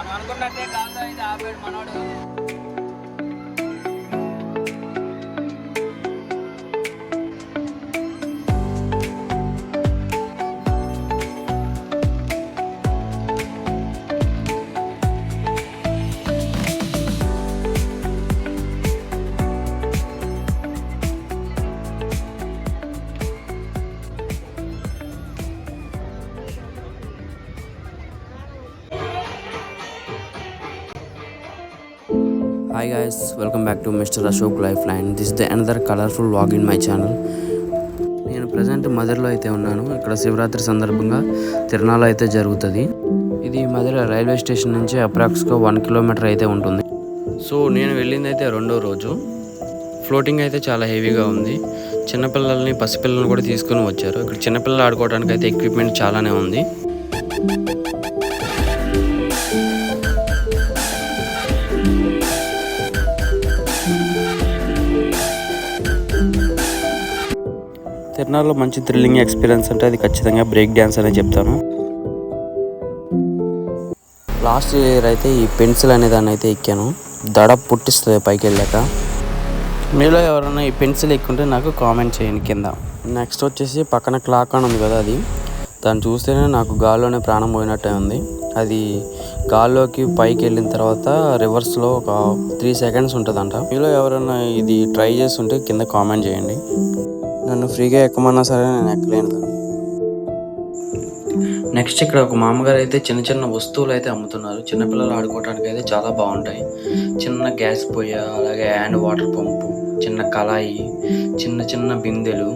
మనం అనుకున్నట్టే కాదు ఇది ఆపాడు మనోడు. Hi guys welcome back to mister Ashok life line this the another colourful vlog in my channel నేను ప్రజెంట్ మధురలో అయితే ఉన్నాను. ఇక్కడ శివరాత్రి సందర్భంగా తిరణాలు అయితే జరుగుతుంది. ఇది మధుర రైల్వే స్టేషన్ నుంచి అప్రాక్స్గా వన్ కిలోమీటర్ అయితే ఉంటుంది. సో నేను వెళ్ళింది అయితే రెండో రోజు. ఫ్లోటింగ్ అయితే చాలా హెవీగా ఉంది. చిన్నపిల్లల్ని పసిపిల్లల్ని కూడా తీసుకుని వచ్చారు. ఇక్కడ చిన్నపిల్లలు ఆడుకోవడానికి అయితే ఎక్విప్మెంట్ చాలానే ఉంది. తిరునాళ్ళలో మంచి థ్రిల్లింగ్ ఎక్స్పీరియన్స్ అంటే అది ఖచ్చితంగా బ్రేక్ డ్యాన్స్ అనే చెప్తాను. లాస్ట్ ఇయర్ అయితే ఈ పెన్సిల్ అనే దాన్ని అయితే ఎక్కాను. దడ పుట్టిస్తుంది పైకి వెళ్ళాక. మీలో ఎవరైనా ఈ పెన్సిల్ ఎక్కుంటే నాకు కామెంట్ చేయండి కింద. నెక్స్ట్ వచ్చేసి పక్కన క్లాక్ అని ఉంది కదా అది. దాన్ని చూస్తేనే నాకు గాల్లోనే ప్రాణం పోయినట్టే ఉంది. అది గాల్లోకి పైకి వెళ్ళిన తర్వాత రివర్స్లో ఒక త్రీ సెకండ్స్ ఉంటుందంట. మీలో ఎవరైనా ఇది ట్రై చేస్తుంటే కింద కామెంట్ చేయండి. నన్ను ఫ్రీగా ఎక్కమన్నా సరే నేను ఎక్కలేను నెక్స్ట్ ఇక్కడ ఒక మామగారు అయితే చిన్న చిన్న వస్తువులు అయితే అమ్ముతున్నారు. చిన్నపిల్లలు ఆడుకోవడానికి అయితే చాలా బాగుంటాయి. చిన్న గ్యాస్ పొయ్య అలాగే హ్యాండ్ వాటర్ పంపు చిన్న కళాయి చిన్న చిన్న బిందెలు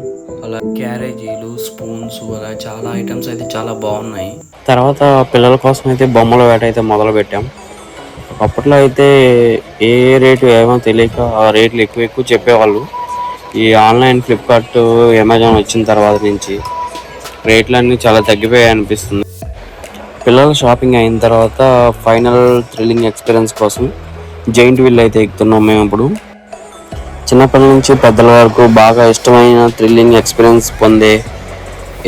అలా క్యారేజీలు స్పూన్స్ అలా చాలా ఐటమ్స్ అయితే చాలా బాగున్నాయి. తర్వాత పిల్లల కోసం అయితే బొమ్మల వేట అయితే మొదలు పెట్టాం. అప్పట్లో అయితే ఏ రేటు ఏమో తెలియక ఆ రేట్లు ఎక్కువ ఎక్కువ చెప్పేవాళ్ళు. ఈ ఆన్లైన్ ఫ్లిప్కార్ట్ అమెజాన్ వచ్చిన తర్వాత నుంచి రేట్లన్నీ చాలా తగ్గిపోయాయి అనిపిస్తుంది. పిల్లల షాపింగ్ అయిన తర్వాత ఫైనల్ థ్రిల్లింగ్ ఎక్స్పీరియన్స్ కోసం జైంట్ వీల్ అయితే ఎక్కుతున్నాం మేము ఇప్పుడు. చిన్నపిల్లల నుంచి పెద్దల వరకు బాగా ఇష్టమైన థ్రిల్లింగ్ ఎక్స్పీరియన్స్ పొందే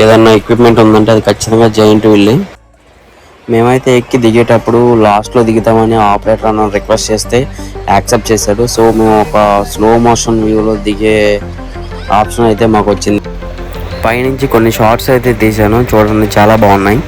ఏదన్నా ఎక్విప్మెంట్ ఉందంటే అది ఖచ్చితంగా జైంట్ వీల్ మేమైతే ఎక్కి దిగేటప్పుడు లాస్ట్లో దిగుతామని ఆపరేటర్ అన్న రిక్వెస్ట్ చేస్తే యాక్సెప్ట్ చేశాడు. సో మేము ఒక స్లో మోషన్ వ్యూలో దిగే ఆప్షన్ అయితే మాకు వచ్చింది పైనుంచి కొన్ని షార్ట్స్ అయితే తీశాను. చూడండి చాలా బాగున్నాయి.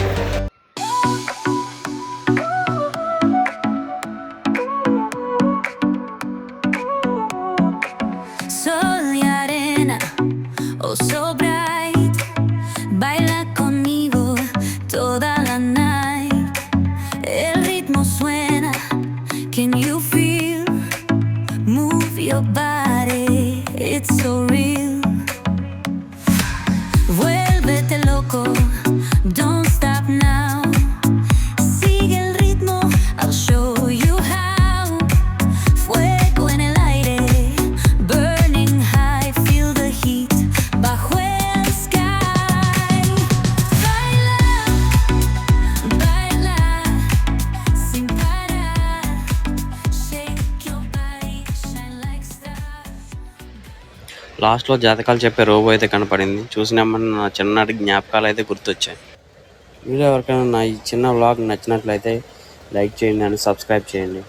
లాస్ట్లో జాతకాలు చెప్పే రోబో అయితే కనపడింది. చూసినామని నా చిన్ననాటి జ్ఞాపకాలు అయితే గుర్తొచ్చాయి. వీడియో ఎవరికైనా నా ఈ చిన్న వ్లాగ్ నచ్చినట్లయితే లైక్ చేయండి అండ్ సబ్స్క్రైబ్ చేయండి.